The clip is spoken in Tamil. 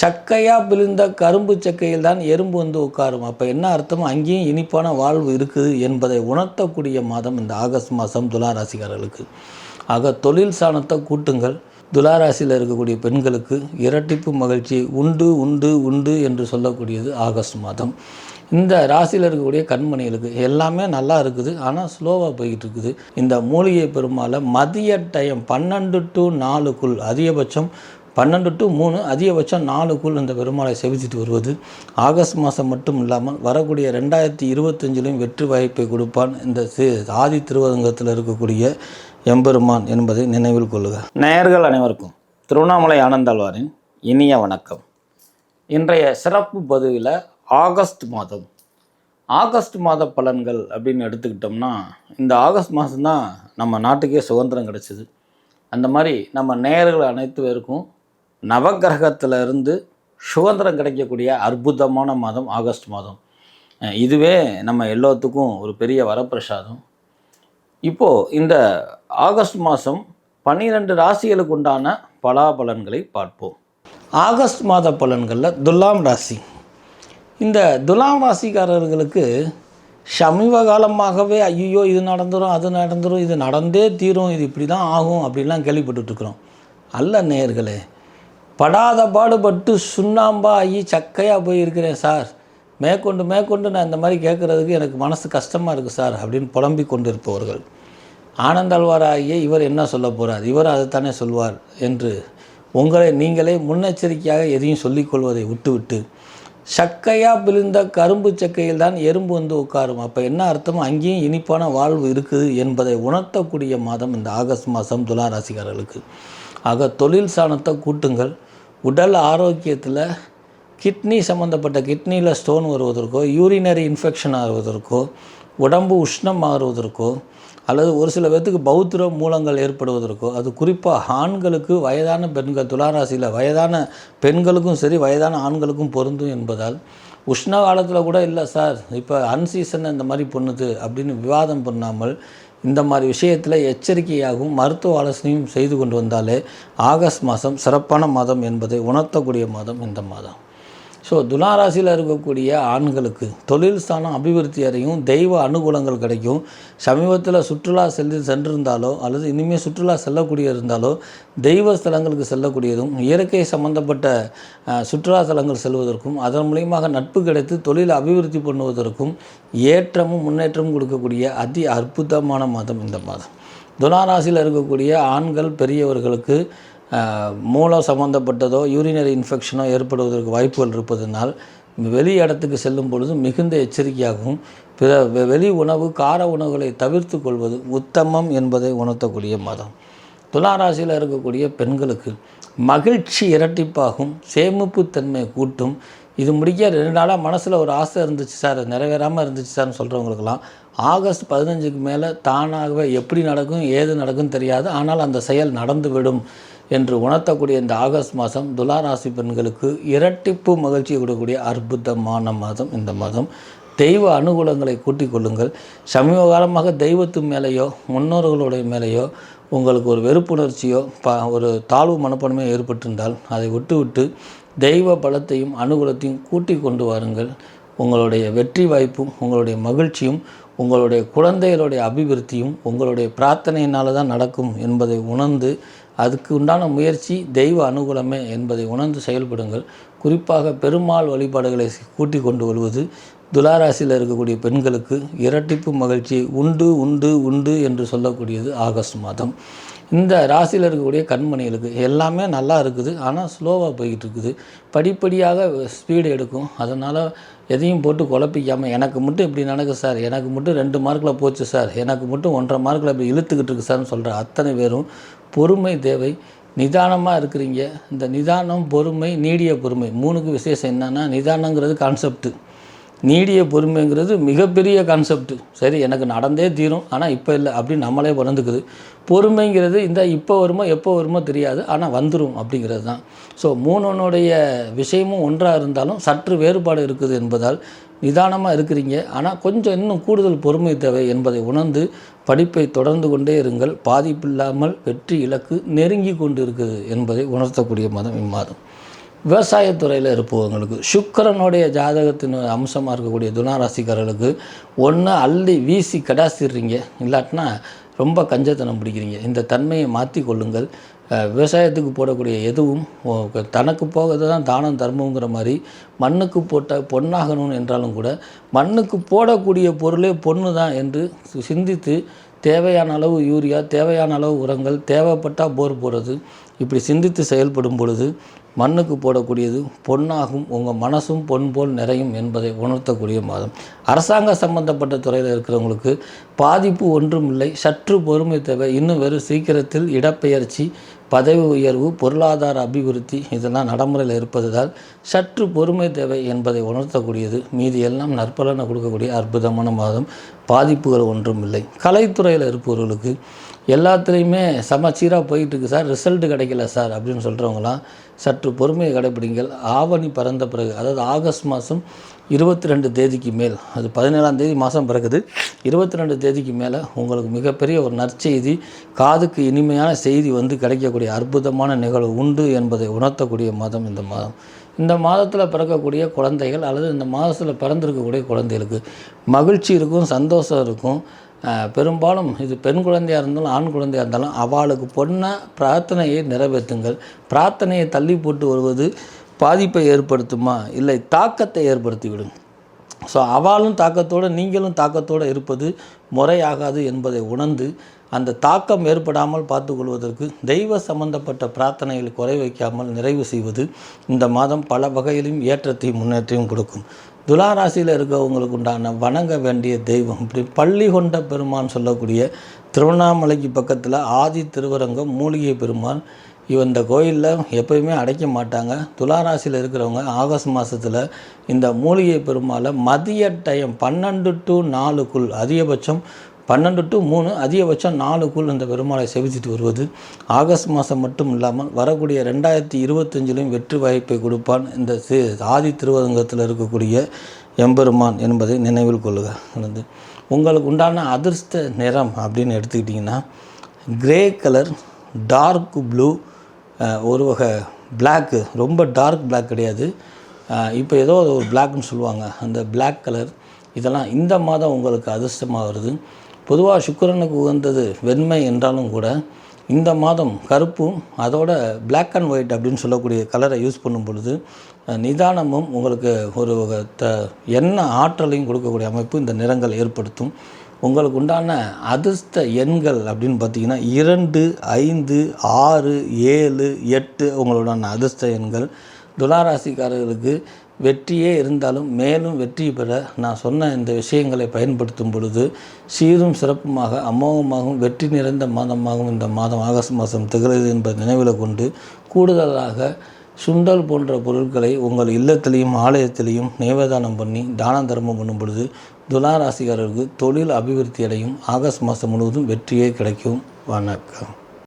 சக்கையாக பிழிந்த கரும்பு சக்கையில் தான் எறும்பு வந்து உட்காரும். அப்போ என்ன அர்த்தம்? அங்கேயும் இனிப்பான வாழ்வு இருக்குது என்பதை உணர்த்தக்கூடிய மாதம் இந்த ஆகஸ்ட் மாதம் துளாராசிக்காரர்களுக்கு. ஆக தொழில் சாணத்தை கூட்டுங்கள். துளாராசியில் இருக்கக்கூடிய பெண்களுக்கு இரட்டிப்பு மகிழ்ச்சி உண்டு உண்டு உண்டு என்று சொல்லக்கூடியது ஆகஸ்ட் மாதம். இந்த ராசியில் இருக்கக்கூடிய கண்மணிகளுக்கு எல்லாமே நல்லா இருக்குது. ஆனால் ஸ்லோவாக போய்கிட்டு இருக்குது இந்த மூலிகை பெருமாளை மதிய டைம் பன்னெண்டு டு நாலுக்குள் அதிகபட்சம் பன்னெண்டு டு மூணு அதிகபட்சம் நாலுக்குள் இந்த பெருமாளை செவித்துட்டு வருவது. ஆகஸ்ட் மாதம் மட்டும் இல்லாமல் வரக்கூடிய ரெண்டாயிரத்தி இருபத்தஞ்சிலையும் வெற்றி வாய்ப்பை கொடுப்பான் இந்த ஆதி திருவரங்கத்தில் இருக்கக்கூடிய எம்பெருமான் என்பதை நினைவில் கொள்ளுக நேயர்கள் அனைவருக்கும் திருவண்ணாமலை ஆனந்தாழ்வாரின் இனிய வணக்கம். இன்றைய சிறப்பு பதிவில் ஆகஸ்ட் மாதம். ஆகஸ்ட் மாத பலன்கள் அப்படின்னு எடுத்துக்கிட்டோம்னா இந்த ஆகஸ்ட் மாதம்தான் நம்ம நாட்டுக்கே சுதந்திரம் கிடச்சிது. அந்த மாதிரி நம்ம நேயர்கள் அனைத்து பேருக்கும் நவக்கிரகத்தில் இருந்து சுதந்திரம் கிடைக்கக்கூடிய அற்புதமான மாதம் ஆகஸ்ட் மாதம். இதுவே நம்ம எல்லாத்துக்கும் ஒரு பெரிய வரப்பிரசாதம். இப்போது இந்த ஆகஸ்ட் மாதம் பன்னிரெண்டு ராசிகளுக்கு உண்டான பலாபலன்களை பார்ப்போம். ஆகஸ்ட் மாத பலன்களில் துலாம் ராசி. இந்த துலாம் ராசிக்காரர்களுக்கு சமீப காலமாகவே ஐயோ இது நடந்துடும் அது நடந்துடும் இது நடந்தே தீரும் இது இப்படி தான் ஆகும் அப்படின்லாம் கேள்விப்பட்டுட்ருக்குறோம் அல்ல நேர்களே படாத பாடுபட்டு சுண்ணாம்பா ஆகி சக்கையாக போய் இருக்கிறேன் சார். மேற்கொண்டு மேற்கொண்டு நான் இந்த மாதிரி கேட்குறதுக்கு எனக்கு மனசு கஷ்டமாக இருக்குது சார் அப்படின்னு புலம்பிக் கொண்டிருப்பவர்கள். இருப்பவர்கள் ஆனந்தாழ்வாராகிய இவர் என்ன சொல்ல போகிறார் இவர் அதைத்தானே சொல்வார் என்று உங்களை நீங்களே முன்னெச்சரிக்கையாக எதையும் சொல்லிக்கொள்வதை விட்டுவிட்டு சக்கையாக பிழிந்த கரும்பு சக்கையில் தான் எறும்பு வந்து உட்காரும். அப்போ என்ன அர்த்தம்? அங்கேயும் இனிப்பான வாழ்வு இருக்குது என்பதை உணர்த்தக்கூடிய மாதம் இந்த ஆகஸ்ட் மாதம் துலா ராசிக்காரர்களுக்கு. ஆக தொழில் சாணத்தை கூட்டுங்கள். உடல் ஆரோக்கியத்தில் கிட்னி சம்மந்தப்பட்ட கிட்னியில் ஸ்டோன் வருவதற்கோ யூரினரி இன்ஃபெக்ஷன் ஆகுவதற்கோ உடம்பு உஷ்ணம் மாறுவதற்கோ அல்லது ஒரு சில பேர்த்துக்கு பௌத்திர மூலங்கள் ஏற்படுவதற்கோ அது குறிப்பாக ஆண்களுக்கு வயதான பெண்கள் துளாராசியில் வயதான பெண்களுக்கும் சரி வயதான ஆண்களுக்கும் பொருந்தும் என்பதால் உஷ்ண காலத்தில் கூட இல்லை சார் இப்போ அன்சீசன் இந்த மாதிரி பண்ணுது அப்படின்னு விவாதம் பண்ணாமல் இந்த மாதிரி விஷயத்தில் எச்சரிக்கையாகவும் மருத்துவ ஆலோசனையும் செய்து கொண்டு வந்தாலே ஆகஸ்ட் மாதம் சிறப்பான மாதம் என்பதை உணர்த்தக்கூடிய மாதம் இந்த மாதம். ஸோ துலாராசியில் இருக்கக்கூடிய ஆண்களுக்கு தொழில் ஸ்தானம் அபிவிருத்தி அடையும் தெய்வ அனுகூலங்கள் கிடைக்கும். சமீபத்தில் சுற்றுலா சென்று சென்றிருந்தாலோ அல்லது இனிமேல் சுற்றுலா செல்லக்கூடிய இருந்தாலோ தெய்வ ஸ்தலங்களுக்கு செல்லக்கூடியதும் இயற்கை சம்பந்தப்பட்ட சுற்றுலா தலங்கள் செல்வதற்கும் அதன் மூலியமாக நட்பு கிடைத்து தொழில் அபிவிருத்தி பண்ணுவதற்கும் ஏற்றமும் முன்னேற்றமும் கொடுக்கக்கூடிய அதி அற்புதமான மாதம் இந்த மாதம். துலாராசியில் இருக்கக்கூடிய ஆண்கள் பெரியவர்களுக்கு மூலம் சம்பந்தப்பட்டதோ யூரினரி இன்ஃபெக்ஷனோ ஏற்படுவதற்கு வாய்ப்புகள் இருப்பதனால் வெளி இடத்துக்கு செல்லும் பொழுது மிகுந்த எச்சரிக்கையாகவும் பிற வெளி உணவு கார உணவுகளை தவிர்த்து கொள்வது உத்தமம் என்பதை உணர்த்தக்கூடிய மாதம். துளாராசியில் இருக்கக்கூடிய பெண்களுக்கு மகிழ்ச்சி இரட்டிப்பாகும் சேமிப்பு தன்மை கூட்டும். இது முடிக்க ரெண்டு நாளாக மனசில் ஒரு ஆசை இருந்துச்சு சார் நிறைவேறாமல் இருந்துச்சு சார்னு சொல்கிறவங்களுக்கெல்லாம் ஆகஸ்ட் பதினஞ்சுக்கு மேலே தானாகவே எப்படி நடக்கும் ஏது நடக்கும் தெரியாது. ஆனால் அந்த செயல் நடந்துவிடும். என்று உணர்த்தக்கூடிய இந்த ஆகஸ்ட் மாதம் துலாராசி பெண்களுக்கு இரட்டிப்பு மகிழ்ச்சியை கொடுக்கக்கூடிய அற்புதமான மாதம் இந்த மாதம். தெய்வ அனுகூலங்களை கூட்டிக் கொள்ளுங்கள். சமீப காலமாக தெய்வத்து மேலேயோ முன்னோர்களுடைய மேலேயோ உங்களுக்கு ஒரு வெறுப்புணர்ச்சியோ ப ஒரு தாழ்வு மனப்பான்மையோ ஏற்பட்டிருந்தால் அதை விட்டுவிட்டு தெய்வ பலத்தையும் அனுகூலத்தையும் கூட்டி கொண்டு வாருங்கள். உங்களுடைய வெற்றி வாய்ப்பும் உங்களுடைய மகிழ்ச்சியும் உங்களுடைய குழந்தைகளுடைய அபிவிருத்தியும் உங்களுடைய பிரார்த்தனையினால தான் நடக்கும் என்பதை உணர்ந்து அதுக்கு உண்டான முயற்சி தெய்வ அனுகூலமே என்பதை உணர்ந்து செயல்படுங்கள். குறிப்பாக பெருமாள் வழிபாடுகளை கூட்டிக் கொண்டு வருவது துளாராசியில் இருக்கக்கூடிய பெண்களுக்கு இரட்டிப்பு மகிழ்ச்சி உண்டு உண்டு உண்டு என்று சொல்லக்கூடியது ஆகஸ்ட் மாதம். இந்த ராசியில் இருக்கக்கூடிய கண்மணிகளுக்கு எல்லாமே நல்லா இருக்குது. ஆனால் ஸ்லோவாக போய்கிட்டு இருக்குது படிப்படியாக ஸ்பீடு எடுக்கும். அதனால் எதையும் போட்டு குழப்பிக்காமல் எனக்கு மட்டும் இப்படி நடக்குது சார். எனக்கு மட்டும் ரெண்டு மார்க்கில் போச்சு சார். எனக்கு மட்டும் ஒன்றரை மார்க்கில் இப்படி இழுத்துக்கிட்டு இருக்கு சார்னு சொல்கிற அத்தனை பேரும் பொறுமை தேவை. நிதானமாக இருக்கிறீங்க. இந்த நிதானம் பொறுமை நீடிய பொறுமை. மூணுக்கு விசேஷம் என்னென்னா நிதானங்கிறது கான்செப்ட்டு நீடிய பொறுமைங்கிறது மிகப்பெரிய கான்செப்ட் சரி எனக்கு நடந்தே தீரும். ஆனால் இப்போ இல்லை. அப்படின்னு நம்மளே உணர்ந்துக்குது. பொறுமைங்கிறது இந்த இப்போ வருமோ எப்போ வருமோ தெரியாது. ஆனால் வந்துடும் அப்படிங்கிறது தான். ஸோ மூணுனுடைய விஷயமும் ஒன்றாக இருந்தாலும் சற்று வேறுபாடு இருக்குது என்பதால் நிதானமாக இருக்கிறீங்க. ஆனால் கொஞ்சம் இன்னும் கூடுதல் பொறுமை தேவை என்பதை உணர்ந்து படிப்பை தொடர்ந்து கொண்டே இருங்கள். பாதிப்பில்லாமல் வெற்றி இலக்கு நெருங்கி கொண்டு இருக்குது என்பதை உணர்த்தக்கூடிய மாதம் இம்மாதம். விவசாயத்துறையில் இருப்பவங்களுக்கு சுக்கரனுடைய ஜாதகத்தின் அம்சமாக இருக்கக்கூடிய துனாராசிக்காரர்களுக்கு ஒன்று அள்ளி வீசி கடாசிடுறீங்க. இல்லாட்டினா ரொம்ப கஞ்சத்தனம் பிடிக்கிறீங்க. இந்த தன்மையை மாற்றி கொள்ளுங்கள். விவசாயத்துக்கு போடக்கூடிய எதுவும் தனக்கு போகிறது தான் தானம் தர்மங்கிற மாதிரி மண்ணுக்கு போட்ட பொன்னாகணும்னு என்றாலும் கூட மண்ணுக்கு போடக்கூடிய பொருளே பொண்ணு தான் என்று சிந்தித்து தேவையான அளவு யூரியா தேவையான அளவு உரங்கள் தேவைப்பட்டால் போர் போடுறது இப்படி சிந்தித்து செயல்படும் பொழுது மண்ணுக்கு போடக்கூடியது பொன்னாகும் உங்கள் மனசும் பொன் போல் நிறையும் என்பதை உணர்த்தக்கூடிய மாதம். அரசாங்க சம்பந்தப்பட்ட துறையில் இருக்கிறவங்களுக்கு பாதிப்பு ஒன்றும் இல்லை. சற்று பொறுமை தேவை. இன்னும் வெறும் சீக்கிரத்தில் இடப்பெயர்ச்சி பதவி உயர்வு பொருளாதார அபிவிருத்தி இதெல்லாம் நடைமுறையில் இருப்பதால் சற்று பொறுமை தேவை என்பதை உணர்த்தக்கூடியது. மீதி எல்லாம் நற்பலனை கொடுக்கக்கூடிய அற்புதமான மாதம். பாதிப்புகள் ஒன்றும் இல்லை. கலைத்துறையில் இருப்பவர்களுக்கு எல்லாத்துலேயுமே சமச்சீராக போயிட்டுருக்கு சார். ரிசல்ட் கிடைக்கல சார் அப்படின்னு சொல்கிறவங்களாம் சற்று பொறுமையை கடைப்பிடிங்கள். ஆவணி பறந்த பிறகு அதாவது ஆகஸ்ட் மாதம் இருபத்தி ரெண்டு தேதிக்கு மேல் அது பதினேழாம் தேதி மாதம் பிறகுது இருபத்தி ரெண்டு தேதிக்கு மேலே உங்களுக்கு மிகப்பெரிய ஒரு நற்செய்தி காதுக்கு இனிமையான செய்தி வந்து கிடைக்கக்கூடிய அற்புதமான நிகழ்வு உண்டு என்பதை உணர்த்தக்கூடிய மாதம் இந்த மாதம். இந்த மாதத்தில் பிறக்கக்கூடிய குழந்தைகள் அல்லது இந்த மாதத்தில் பிறந்திருக்கக்கூடிய குழந்தைகளுக்கு மகிழ்ச்சி இருக்கும் சந்தோஷம் இருக்கும். பெரும்பாலும் இது பெண் குழந்தையாக இருந்தாலும் ஆண் குழந்தையாக இருந்தாலும் அவளுக்கு பொண்ண பிரார்த்தனையை நிறைவேற்றுங்கள். பிரார்த்தனையை தள்ளி போட்டு வருவது பாதிப்பை ஏற்படுத்துமா? இல்லை தாக்கத்தை ஏற்படுத்தி விடும் ஸோ அவளும் தாக்கத்தோடு நீங்களும் தாக்கத்தோடு இருப்பது முறையாகாது என்பதை உணர்ந்து அந்த தாக்கம் ஏற்படாமல் பார்த்துக்கொள்வதற்கு தெய்வ சம்பந்தப்பட்ட பிரார்த்தனைகளை குறை வைக்காமல் நிறைவு செய்வது இந்த மாதம் பல வகையிலும் ஏற்றத்தையும் முன்னேற்றையும் கொடுக்கும். துலா ராசியில் இருக்கவங்களுக்கு உண்டான வணங்க வேண்டிய தெய்வம். இப்படி பள்ளி கொண்ட பெருமான் சொல்லக்கூடிய திருவண்ணாமலைக்கு பக்கத்தில் ஆதி திருவரங்கம் மூலிகை பெருமான் இவன் இந்த கோயிலில் எப்பயுமே அடைக்க மாட்டாங்க. துளாராசியில் இருக்கிறவங்க ஆகஸ்ட் மாதத்தில் இந்த மூலிகை பெருமாளை மதிய டைம் பன்னெண்டு டு நாலுக்குள் அதிகபட்சம் பன்னெண்டு டு மூணு அதிகபட்சம் நாலுக்குள் இந்த பெருமாளை செவித்துட்டு வருவது. ஆகஸ்ட் மாதம் மட்டும் இல்லாமல் வரக்கூடிய ரெண்டாயிரத்தி இருபத்தஞ்சிலையும் வெற்றி வாய்ப்பை கொடுப்பான் இந்த சி ஆதி திருவரங்கத்தில் இருக்கக்கூடிய எம்பெருமான் என்பதை நினைவில் கொள்ளுக வந்து உங்களுக்கு உண்டான அதிர்ஷ்ட நிறம் அப்படின்னு எடுத்துக்கிட்டிங்கன்னா கிரே கலர் டார்க் ப்ளூ ஒரு வகை பிளாக்கு ரொம்ப டார்க் பிளாக் கிடையாது. இப்போ ஏதோ ஒரு பிளாக்னு சொல்லுவாங்க. அந்த பிளாக் கலர் இதெல்லாம் இந்த மாதம் உங்களுக்கு அதிர்ஷ்டமாக வருது. பொதுவாக சுக்கரனுக்கு உகந்தது வெண்மை என்றாலும் கூட இந்த மாதம் கருப்பும் அதோட பிளாக் அண்ட் ஒயிட் அப்படின்னு சொல்லக்கூடிய கலரை யூஸ் பண்ணும் பொழுது நிதானமும் உங்களுக்கு ஒரு த எண்ண ஆற்றலையும் கொடுக்கக்கூடிய அமைப்பு இந்த நிறங்கள் ஏற்படுத்தும். உங்களுக்கு உண்டான அதிர்ஷ்ட எண்கள் அப்படின்னு பார்த்தீங்கன்னா இரண்டு ஐந்து ஆறு ஏழு எட்டு உங்களுடான அதிர்ஷ்ட எண்கள். துளாராசிக்காரர்களுக்கு வெற்றியே இருந்தாலும் மேலும் வெற்றி பெற நான் சொன்ன இந்த விஷயங்களை பயன்படுத்தும் பொழுது சீரும் சிறப்புமாக அமோகமாகவும் வெற்றி நிறைந்த மாதமாகவும் இந்த மாதம் ஆகஸ்ட் மாதம் திகழ்கிறது என்பதை நினைவில் கொண்டு கூடுதலாக சுண்டல் போன்ற பொருட்களை உங்கள் இல்லத்திலையும் ஆலயத்திலையும் நேவேதானம் பண்ணி தான தர்மம் பண்ணும் பொழுது துலா ராசிக்காரர்களுக்கு தொழில் அபிவிருத்தி அடையும். ஆகஸ்ட் மாதம் முழுவதும் வெற்றியே கிடைக்கும். வணக்கம்.